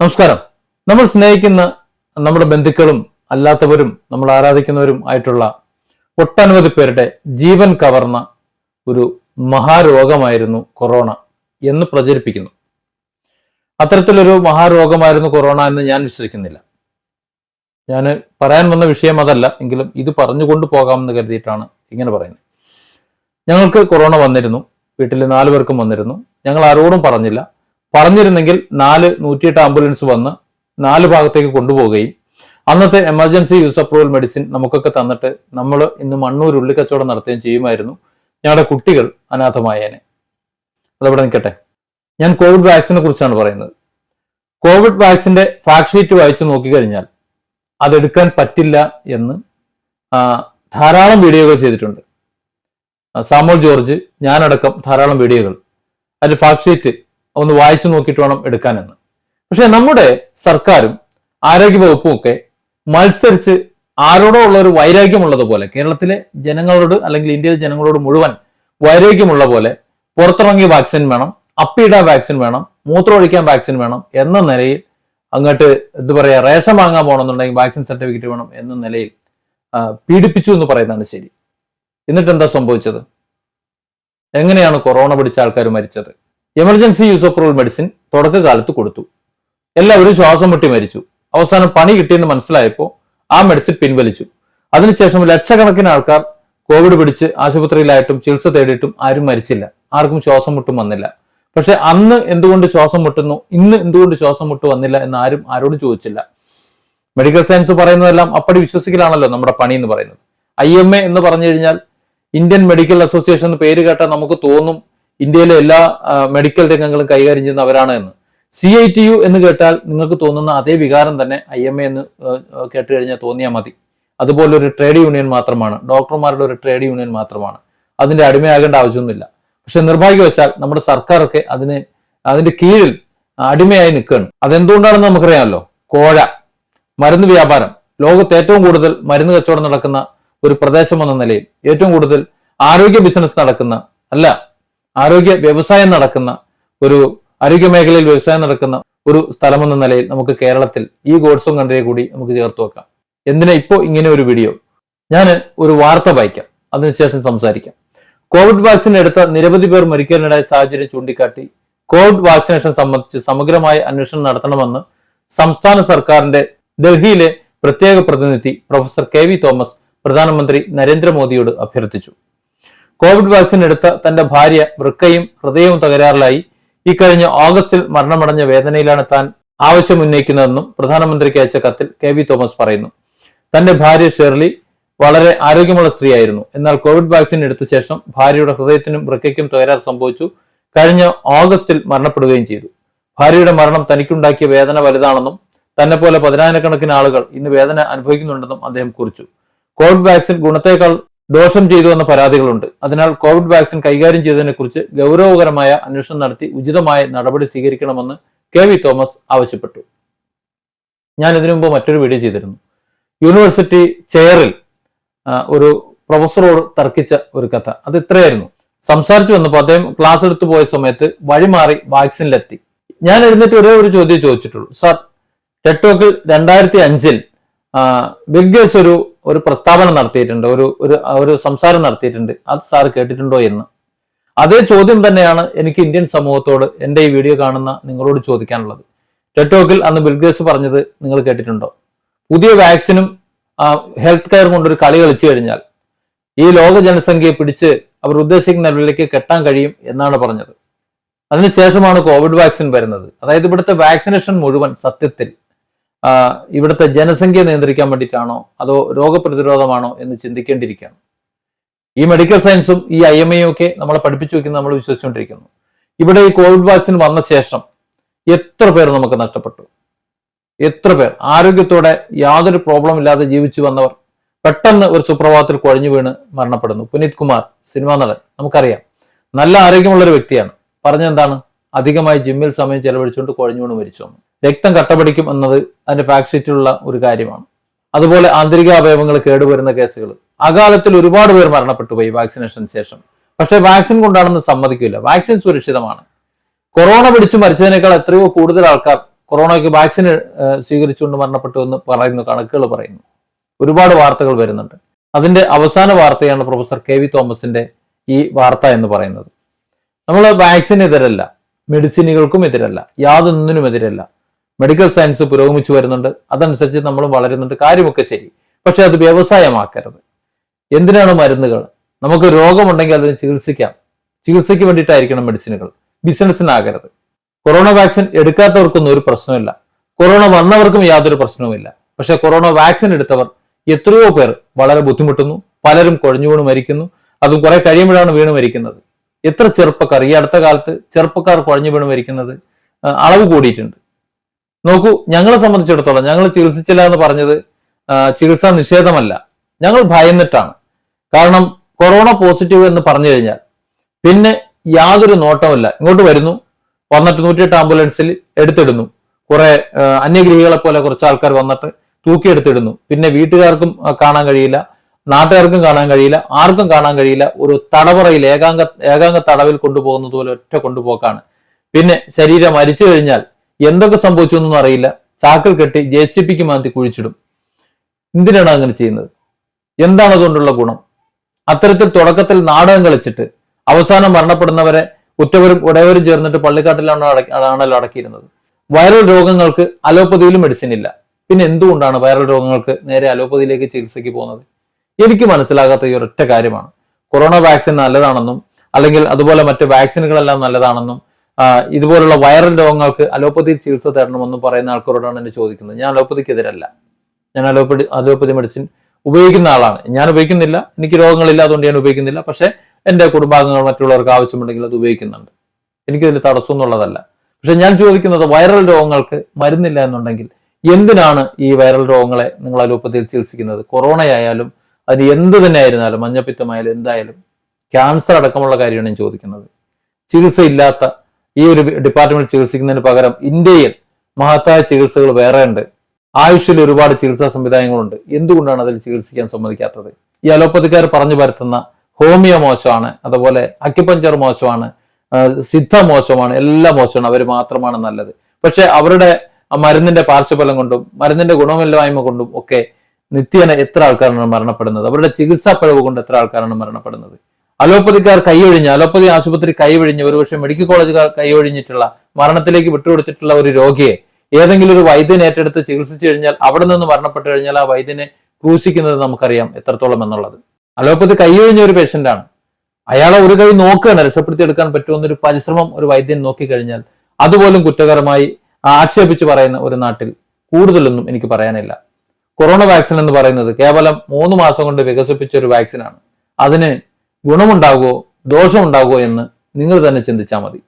നമസ്കാരം. നമ്മൾ സ്നേഹിക്കുന്ന നമ്മുടെ ബന്ധുക്കളും അല്ലാത്തവരും നമ്മൾ ആരാധിക്കുന്നവരും ആയിട്ടുള്ള ഒട്ടനവധി പേരുടെ ജീവൻ കവർന്ന ഒരു മഹാരോഗമായിരുന്നു കൊറോണ എന്ന് പ്രചരിപ്പിക്കുന്നു. അത്തരത്തിലൊരു മഹാരോഗമായിരുന്നു കൊറോണ എന്ന് ഞാൻ വിശ്വസിക്കുന്നില്ല. ഞാൻ പറയാൻ വന്ന വിഷയം അതല്ല എങ്കിലും ഇത് പറഞ്ഞുകൊണ്ട് പോകാമെന്ന് കരുതിയിട്ടാണ് ഇങ്ങനെ പറയുന്നത്. ഞങ്ങൾക്ക് കൊറോണ വന്നിരുന്നു വീട്ടിൽ നാലു പേർക്കും വന്നിരുന്നു. ഞങ്ങൾ ആരോടും പറഞ്ഞില്ല. പറഞ്ഞിരുന്നെങ്കിൽ നാല് നൂറ്റിയെട്ട് ആംബുലൻസ് വന്ന് നാല് ഭാഗത്തേക്ക് കൊണ്ടുപോവുകയും അന്നത്തെ എമർജൻസി യൂസ് അപ്രൂവൽ മെഡിസിൻ നമുക്കൊക്കെ തന്നിട്ട് നമ്മൾ ഇന്ന് മണ്ണൂർ ഉള്ളിക്കച്ചവടം നടത്തുകയും ചെയ്യുമായിരുന്നു. ഞങ്ങളുടെ കുട്ടികൾ അനാഥമായേനെ. അതവിടെ നിൽക്കട്ടെ. ഞാൻ കോവിഡ് വാക്സിനെ കുറിച്ചാണ് പറയുന്നത്. കോവിഡ് വാക്സിന്റെ ഫാക്ട് ഷീറ്റ് വായിച്ചു നോക്കിക്കഴിഞ്ഞാൽ അതെടുക്കാൻ പറ്റില്ല എന്ന് ധാരാളം വീഡിയോകൾ ചെയ്തിട്ടുണ്ട്. സാമോൾ ജോർജ് ഞാനടക്കം ധാരാളം വീഡിയോകൾ. അതിന്റെ ഫാക്ട് ഷീറ്റ് ഒന്ന് വായിച്ചു നോക്കിയിട്ട് വേണം എടുക്കാനെന്ന്. പക്ഷെ നമ്മുടെ സർക്കാരും ആരോഗ്യ വകുപ്പും ഒക്കെ മത്സരിച്ച് ആരോടോ ഉള്ള ഒരു വൈരാഗ്യമുള്ളതുപോലെ കേരളത്തിലെ ജനങ്ങളോട് അല്ലെങ്കിൽ ഇന്ത്യയിലെ ജനങ്ങളോട് മുഴുവൻ വൈരാഗ്യമുള്ള പോലെ പുറത്തിറങ്ങിയ വാക്സിൻ വേണം അപ്പിയിടാൻ വാക്സിൻ വേണം മൂത്രമൊഴിക്കാൻ വാക്സിൻ വേണം എന്ന നിലയിൽ അങ്ങോട്ട് എന്താ പറയാ റേഷൻ വാങ്ങാൻ പോകണമെന്നുണ്ടെങ്കിൽ വാക്സിൻ സർട്ടിഫിക്കറ്റ് വേണം എന്ന നിലയിൽ പീഡിപ്പിച്ചു എന്ന് പറയുന്നതാണ് ശരി. എന്നിട്ട് എന്താ സംഭവിച്ചത്? എങ്ങനെയാണ് കൊറോണ പിടിച്ച ആൾക്കാർ മരിച്ചത്? Emergency use of approval medicine തുടക്കകാലത്ത് കൊടുത്തു. എല്ലാവരും ശ്വാസം മുട്ടി മരിച്ചു. അവസാനം പണി കിട്ടിയെന്ന് മനസ്സിലായപ്പോൾ ആ മെഡിസിൻ പിൻവലിച്ചു. അതിനുശേഷം ലക്ഷക്കണക്കിന് ആൾക്കാർ കോവിഡ് പിടിച്ച് ആശുപത്രിയിലായിട്ടും ചികിത്സ തേടിയിട്ടും ആരും മരിച്ചില്ല. ആർക്കും ശ്വാസം മുട്ടും വന്നില്ല. പക്ഷെ അന്ന് എന്തുകൊണ്ട് ശ്വാസം മുട്ടുന്നു? ഇന്ന് എന്തുകൊണ്ട് ശ്വാസം മുട്ട് വന്നില്ല എന്ന് ആരും ആരോടും ചോദിച്ചില്ല. മെഡിക്കൽ സയൻസ് പറയുന്നതെല്ലാം അപ്പടി വിശ്വസിക്കലാണല്ലോ നമ്മുടെ പണി എന്ന് പറയുന്നത്. ഐ എം എ എന്ന് പറഞ്ഞു കഴിഞ്ഞാൽ ഇന്ത്യൻ മെഡിക്കൽ അസോസിയേഷൻ പേര് കേട്ടാൽ നമുക്ക് തോന്നും ഇന്ത്യയിലെ എല്ലാ മെഡിക്കൽ രംഗങ്ങളും കൈകാര്യം ചെയ്യുന്ന അവരാണ് എന്ന്. സി ഐ ടി യു എന്ന് കേട്ടാൽ നിങ്ങൾക്ക് തോന്നുന്ന അതേ വികാരം തന്നെ ഐ എം എ എന്ന് കേട്ട് കഴിഞ്ഞാൽ തോന്നിയാൽ മതി. അതുപോലെ ഒരു ട്രേഡ് യൂണിയൻ മാത്രമാണ്. ഡോക്ടർമാരുടെ ഒരു ട്രേഡ് യൂണിയൻ മാത്രമാണ്. അതിന്റെ അടിമയാകേണ്ട ആവശ്യമൊന്നുമില്ല. പക്ഷെ നിർഭാഗ്യവശാൽ നമ്മുടെ സർക്കാരൊക്കെ അതിന് അതിന്റെ കീഴിൽ അടിമയായി നിൽക്കുകയാണ്. അതെന്തുകൊണ്ടാണെന്ന് നമുക്കറിയാമല്ലോ? കോഴ മരുന്ന് വ്യാപാരം. ലോകത്ത് ഏറ്റവും കൂടുതൽ മരുന്ന് കച്ചവടം നടക്കുന്ന ഒരു പ്രദേശം എന്ന നിലയിൽ ഏറ്റവും കൂടുതൽ ആരോഗ്യ ബിസിനസ് നടക്കുന്ന അല്ല ആരോഗ്യ വ്യവസായം നടക്കുന്ന ഒരു ആരോഗ്യ മേഖലയിൽ വ്യവസായം നടക്കുന്ന ഒരു സ്ഥലമെന്ന നിലയിൽ നമുക്ക് കേരളത്തിൽ ഈ ഗോഡ്സോൺ കൺട്രിയെ കൂടി നമുക്ക് ചേർത്ത് വെക്കാം. എന്തിനാ ഇപ്പോ ഇങ്ങനെ ഒരു വീഡിയോ ഞാൻ ഒരു വാർത്ത വായിക്കാം. അതിനുശേഷം സംസാരിക്കാം. കോവിഡ് വാക്സിൻ എടുത്ത നിരവധി പേർ മരിക്കാനിടയായ സാഹചര്യം ചൂണ്ടിക്കാട്ടി കോവിഡ് വാക്സിനേഷൻ സംബന്ധിച്ച് സമഗ്രമായ അന്വേഷണം നടത്തണമെന്ന് സംസ്ഥാന സർക്കാരിന്റെ ഡൽഹിയിലെ പ്രത്യേക പ്രതിനിധി പ്രൊഫസർ കെ വി തോമസ് പ്രധാനമന്ത്രി നരേന്ദ്രമോദിയോട് അഭ്യർത്ഥിച്ചു. കോവിഡ് വാക്സിൻ എടുത്ത തന്റെ ഭാര്യ വൃക്കയും ഹൃദയവും തകരാറിലായി. ഇക്കഴിഞ്ഞ ഓഗസ്റ്റിൽ മരണമടഞ്ഞ വേദനയിലാണ് താൻ ആവശ്യമുന്നയിക്കുന്നതെന്നും പ്രധാനമന്ത്രിക്ക് അയച്ച കത്തിൽ കെ വി തോമസ് പറയുന്നു. തന്റെ ഭാര്യ ഷെർലി വളരെ ആരോഗ്യമുള്ള സ്ത്രീയായിരുന്നു. എന്നാൽ കോവിഡ് വാക്സിൻ എടുത്ത ശേഷം ഭാര്യയുടെ ഹൃദയത്തിനും വൃക്കയ്ക്കും തകരാർ സംഭവിച്ചു. കഴിഞ്ഞ ഓഗസ്റ്റിൽ മരണപ്പെടുകയും ചെയ്തു. ഭാര്യയുടെ മരണം തനിക്കുണ്ടാക്കിയ വേദന വലുതാണെന്നും തന്നെ പോലെ പതിനായിരക്കണക്കിന് ആളുകൾ ഇന്ന് വേദന അനുഭവിക്കുന്നുണ്ടെന്നും അദ്ദേഹം കുറിച്ചു. കോവിഡ് വാക്സിൻ ഗുണത്തേക്കാൾ ദോഷം ചെയ്തു എന്ന പരാതികളുണ്ട്. അതിനാൽ കോവിഡ് വാക്സിൻ കൈകാര്യം ചെയ്തതിനെ കുറിച്ച് ഗൗരവകരമായ അന്വേഷണം നടത്തി ഉചിതമായ നടപടി സ്വീകരിക്കണമെന്ന് കെ വി തോമസ് ആവശ്യപ്പെട്ടു. ഞാൻ ഇതിനു മുമ്പ് മറ്റൊരു വീഡിയോ ചെയ്തിരുന്നു. യൂണിവേഴ്സിറ്റി ചെയറിൽ ഒരു പ്രൊഫസറോട് തർക്കിച്ച ഒരു കഥ. അത് ഇത്രയായിരുന്നു. സംസാരിച്ചു വന്നപ്പോൾ അദ്ദേഹം ക്ലാസ് എടുത്തു പോയ സമയത്ത് വഴിമാറി വാക്സിനിലെത്തി. ഞാൻ എഴുന്നേറ്റ് ഒരേ ഒരു ചോദ്യം ചോദിച്ചിട്ടുള്ളൂ. സാർ ടെക്ടോക്കിൽ രണ്ടായിരത്തി അഞ്ചിൽ ബിൽഗേസ് ഒരു ഒരു പ്രസ്താവന നടത്തിയിട്ടുണ്ട് ഒരു ഒരു ഒരു സംസാരം നടത്തിയിട്ടുണ്ട്. അത് സാർ കേട്ടിട്ടുണ്ടോ എന്ന്. അതേ ചോദ്യം തന്നെയാണ് എനിക്ക് ഇന്ത്യൻ സമൂഹത്തോട് എന്റെ ഈ വീഡിയോ കാണുന്ന നിങ്ങളോട് ചോദിക്കാനുള്ളത്. ടെറ്റോക്കിൽ അന്ന് ബിൽഗേസ് പറഞ്ഞത് നിങ്ങൾ കേട്ടിട്ടുണ്ടോ? പുതിയ വാക്സിനും ഹെൽത്ത് കെയർ കൊണ്ടൊരു കളി കളിച്ചു കഴിഞ്ഞാൽ ഈ ലോക ജനസംഖ്യയെ പിടിച്ച് അവർ ഉദ്ദേശിക്കുന്ന ലെവലിലേക്ക് കെട്ടാൻ കഴിയും എന്നാണ് പറഞ്ഞത്. അതിനുശേഷമാണ് കോവിഡ് വാക്സിൻ വരുന്നത്. അതായത് ഇവിടുത്തെ വാക്സിനേഷൻ മുഴുവൻ സത്യത്തിൽ ഇവിടുത്തെ ജനസംഖ്യ നിയന്ത്രിക്കാൻ വേണ്ടിയിട്ടാണോ? അതോ രോഗപ്രതിരോധമാണോ എന്ന് ചിന്തിക്കേണ്ടിയിരിക്കുകയാണ്. ഈ മെഡിക്കൽ സയൻസും ഈ ഐ എം എയും ഒക്കെ നമ്മളെ പഠിപ്പിച്ചു വെക്കുന്നത് നമ്മൾ വിശ്വസിച്ചുകൊണ്ടിരിക്കുന്നു. ഇവിടെ ഈ കോവിഡ് വാക്സിൻ വന്ന ശേഷം എത്ര പേർ നമുക്ക് നഷ്ടപ്പെട്ടു? എത്ര പേർ? ആരോഗ്യത്തോടെ യാതൊരു പ്രോബ്ലം ഇല്ലാതെ ജീവിച്ചു വന്നവർ പെട്ടെന്ന് ഒരു സുപ്രഭാതത്തിൽ കുഴഞ്ഞു വീണ് മരണപ്പെടുന്നു. പുനീത് കുമാർ സിനിമാ നടൻ നമുക്കറിയാം. നല്ല ആരോഗ്യമുള്ള ഒരു വ്യക്തിയാണ്. പറഞ്ഞെന്താണ് അധികമായി ജിമ്മിൽ സമയം ചെലവഴിച്ചുകൊണ്ട് കുഴഞ്ഞു വീണ് മരിച്ചു രക്തം കട്ടപിടിക്കും എന്നത് അതിന്റെ ഫാക്ട് ഒരു കാര്യമാണ്. അതുപോലെ ആന്തരിക അവയവങ്ങൾ കേടുവരുന്ന കേസുകൾ അകാലത്തിൽ ഒരുപാട് പേർ മരണപ്പെട്ടു പോയി വാക്സിനേഷന് ശേഷം. പക്ഷേ വാക്സിൻ കൊണ്ടാണെന്ന് സമ്മതിക്കില്ല. വാക്സിൻ സുരക്ഷിതമാണ്. കൊറോണ പിടിച്ച് മരിച്ചതിനേക്കാൾ എത്രയോ കൂടുതൽ ആൾക്കാർ കൊറോണയ്ക്ക് വാക്സിൻ സ്വീകരിച്ചുകൊണ്ട് മരണപ്പെട്ടു എന്ന് പറയുന്നു കണക്കുകൾ പറയുന്നു. ഒരുപാട് വാർത്തകൾ വരുന്നുണ്ട്. അതിന്റെ അവസാന വാർത്തയാണ് പ്രൊഫസർ കെ വി തോമസിന്റെ ഈ വാർത്ത എന്ന് പറയുന്നത്. നമ്മൾ വാക്സിൻ എതിരല്ല. മെഡിസിനുകൾക്കും എതിരല്ല. യാതൊന്നിനും എതിരല്ല. മെഡിക്കൽ സയൻസ് പുരോഗമിച്ചു വരുന്നുണ്ട്. അതനുസരിച്ച് നമ്മൾ വളരുന്നുണ്ട്. കാര്യമൊക്കെ ശരി. പക്ഷെ അത് വ്യവസായമാക്കരുത്. എന്തിനാണ് മരുന്നുകൾ? നമുക്ക് രോഗമുണ്ടെങ്കിൽ അതിന് ചികിത്സിക്കാം. ചികിത്സയ്ക്ക് വേണ്ടിയിട്ടായിരിക്കണം മെഡിസിനുകൾ. ബിസിനസ്സിനാകരുത്. കൊറോണ വാക്സിൻ എടുക്കാത്തവർക്കൊന്നും ഒരു പ്രശ്നമില്ല. കൊറോണ വന്നവർക്കും യാതൊരു പ്രശ്നവുമില്ല. പക്ഷെ കൊറോണ വാക്സിൻ എടുത്തവർ എത്രയോ പേർ വളരെ ബുദ്ധിമുട്ടുന്നു. പലരും കുഴഞ്ഞു വീണ് മരിക്കുന്നു. അതും കുറെ കഴിയുമ്പോഴാണ് വീണ് മരിക്കുന്നത്. എത്ര ചെറുപ്പക്കാർ? ഈ അടുത്ത കാലത്ത് ചെറുപ്പക്കാർ കുഴഞ്ഞു വീണ് മരിക്കുന്നത് അളവ് കൂടിയിട്ടുണ്ട്. നോക്കൂ ഞങ്ങളെ സംബന്ധിച്ചിടത്തോളം ഞങ്ങൾ ചികിത്സിച്ചില്ല എന്ന് പറഞ്ഞത് ചികിത്സാ നിഷേധമല്ല. ഞങ്ങൾ ഭയന്നിട്ടാണ്. കാരണം കൊറോണ പോസിറ്റീവ് എന്ന് പറഞ്ഞു കഴിഞ്ഞാൽ പിന്നെ യാതൊരു നോട്ടവുമില്ല. ഇങ്ങോട്ട് വരുന്നു വന്നിട്ട് നൂറ്റിയെട്ട് ആംബുലൻസിൽ എടുത്തിടുന്നു. കുറെ അന്യഗ്രഹികളെ പോലെ കുറച്ച് ആൾക്കാർ വന്നിട്ട് തൂക്കിയെടുത്തിടുന്നു. പിന്നെ വീട്ടുകാർക്കും കാണാൻ കഴിയില്ല നാട്ടുകാർക്കും കാണാൻ കഴിയില്ല ആർക്കും കാണാൻ കഴിയില്ല. ഒരു തടവറയിൽ ഏകാംഗ ഏകാംഗ തടവിൽ കൊണ്ടുപോകുന്നതുപോലെ ഒറ്റ കൊണ്ടുപോക്കാണ്. പിന്നെ ശരീരം മരിച്ചു കഴിഞ്ഞാൽ എന്തൊക്കെ സംഭവിച്ചു എന്നൊന്നും അറിയില്ല. ചാക്കിൽ കെട്ടി ജെ സി പിക്ക് മാറ്റി കുഴിച്ചിടും. എന്തിനാണ് അങ്ങനെ ചെയ്യുന്നത്? എന്താണ് അതുകൊണ്ടുള്ള ഗുണം? അത്തരത്തിൽ തുടക്കത്തിൽ നാടകം കളിച്ചിട്ട് അവസാനം മരണപ്പെടുന്നവരെ ഉറ്റവരും ഉടയവരും ചേർന്നിട്ട് പള്ളിക്കാട്ടിലാണ് ആണല്ലോ അടക്കിയിരുന്നത്. വൈറൽ രോഗങ്ങൾക്ക് അലോപ്പതിയിലും മെഡിസിൻ ഇല്ല. പിന്നെ എന്തുകൊണ്ടാണ് വൈറൽ രോഗങ്ങൾക്ക് നേരെ അലോപ്പതിയിലേക്ക് ചികിത്സയ്ക്ക് പോകുന്നത്? എനിക്ക് മനസ്സിലാകാത്ത ഈ ഒരൊറ്റ കാര്യമാണ്. കൊറോണ വാക്സിൻ നല്ലതാണെന്നും അല്ലെങ്കിൽ അതുപോലെ മറ്റ് വാക്സിനുകളെല്ലാം നല്ലതാണെന്നും ഇതുപോലുള്ള വൈറൽ രോഗങ്ങൾക്ക് അലോപ്പതി ചികിത്സ തരണമെന്ന് പറയുന്ന ആൾക്കാരോടാണ് എന്നെ ചോദിക്കുന്നത്. ഞാൻ അലോപ്പതിക്കെതിരല്ല. ഞാൻ അലോപ്പതി അലോപ്പതി മെഡിസിൻ ഉപയോഗിക്കുന്ന ആളാണ്. ഞാൻ ഉപയോഗിക്കുന്നില്ല. എനിക്ക് രോഗങ്ങളില്ല അതുകൊണ്ട് ഞാൻ ഉപയോഗിക്കുന്നില്ല. പക്ഷേ എന്റെ കുടുംബാംഗങ്ങൾ മറ്റുള്ളവർക്ക് ആവശ്യമുണ്ടെങ്കിൽ അത് ഉപയോഗിക്കുന്നുണ്ട്. എനിക്കതിൽ തടസ്സമൊന്നുള്ളതല്ല പക്ഷെ ഞാൻ ചോദിക്കുന്നത് വൈറൽ രോഗങ്ങൾക്ക് മരുന്നില്ല എന്നുണ്ടെങ്കിൽ എന്തിനാണ് ഈ വൈറൽ രോഗങ്ങളെ നിങ്ങൾ അലോപ്പതിയിൽ ചികിത്സിക്കുന്നത്? കൊറോണ ആയാലും അത് എന്ത് തന്നെ ആയിരുന്നാലും മഞ്ഞപ്പിത്തമായാലും എന്തായാലും ക്യാൻസർ അടക്കമുള്ള കാര്യമാണ് ഞാൻ ചോദിക്കുന്നത്. ചികിത്സയില്ലാത്ത ഈ ഒരു ഡിപ്പാർട്ട്മെന്റ് ചികിത്സിക്കുന്നതിന് പകരം ഇന്ത്യയിൽ മഹത്തായ ചികിത്സകൾ വേറെ ഉണ്ട്. ആയുഷിൽ ഒരുപാട് ചികിത്സാ സംവിധാനങ്ങളുണ്ട്. എന്തുകൊണ്ടാണ് അതിൽ ചികിത്സിക്കാൻ സമ്മതിക്കാത്തത്? ഈ അലോപ്പതിക്കാർ പറഞ്ഞു പരത്തുന്ന ഹോമിയോ മോശമാണ് അതുപോലെ അക്യുപഞ്ചർ മോശമാണ് സിദ്ധ മോശമാണ് എല്ലാം മോശമാണ്. അവർ മാത്രമാണ് നല്ലത്. പക്ഷെ അവരുടെ മരുന്നിന്റെ പാർശ്വഫലം കൊണ്ടും മരുന്നിന്റെ ഗുണമില്ലായ്മ കൊണ്ടും ഒക്കെ നിത്യേന എത്ര ആൾക്കാരാണ് മരണപ്പെടുന്നത്? അവരുടെ ചികിത്സാ പിഴവ് കൊണ്ട് എത്ര ആൾക്കാരാണ് മരണപ്പെടുന്നത്? അലോപ്പതിക്കാർ കൈയൊഴിഞ്ഞ അലോപ്പതി ആശുപത്രി കൈയൊഴിഞ്ഞ് ഒരുപക്ഷെ മെഡിക്കൽ കോളേജുകാർ കൈയൊഴിഞ്ഞിട്ടുള്ള മരണത്തിലേക്ക് വിട്ടുകൊടുത്തിട്ടുള്ള ഒരു രോഗിയെ ഏതെങ്കിലും ഒരു വൈദ്യൻ ഏറ്റെടുത്ത് ചികിത്സിച്ചു കഴിഞ്ഞാൽ അവിടെ നിന്ന് മരണപ്പെട്ടു കഴിഞ്ഞാൽ ആ വൈദ്യനെ ക്രൂശിക്കുന്നത് നമുക്കറിയാം എത്രത്തോളം എന്നുള്ളത്. അലോപ്പതി കൈയൊഴിഞ്ഞ ഒരു പേഷ്യന്റ് ആണ്. അയാളെ ഒരു കൈ നോക്കുകയാണ് രക്ഷപ്പെടുത്തിയെടുക്കാൻ പറ്റുമെന്നൊരു പരിശ്രമം ഒരു വൈദ്യൻ നോക്കിക്കഴിഞ്ഞാൽ അതുപോലും കുറ്റകരമായി ആക്ഷേപിച്ച് പറയുന്ന ഒരു നാട്ടിൽ കൂടുതലൊന്നും എനിക്ക് പറയാനില്ല. കൊറോണ വാക്സിൻ എന്ന് പറയുന്നത് കേവലം മൂന്ന് മാസം കൊണ്ട് വികസിപ്പിച്ച ഒരു വാക്സിനാണ്. അതിന് ഗുണമുണ്ടാകുമോ ദോഷമുണ്ടാകുമോ എന്ന് നിങ്ങൾ തന്നെ ചിന്തിച്ചാൽ മതി.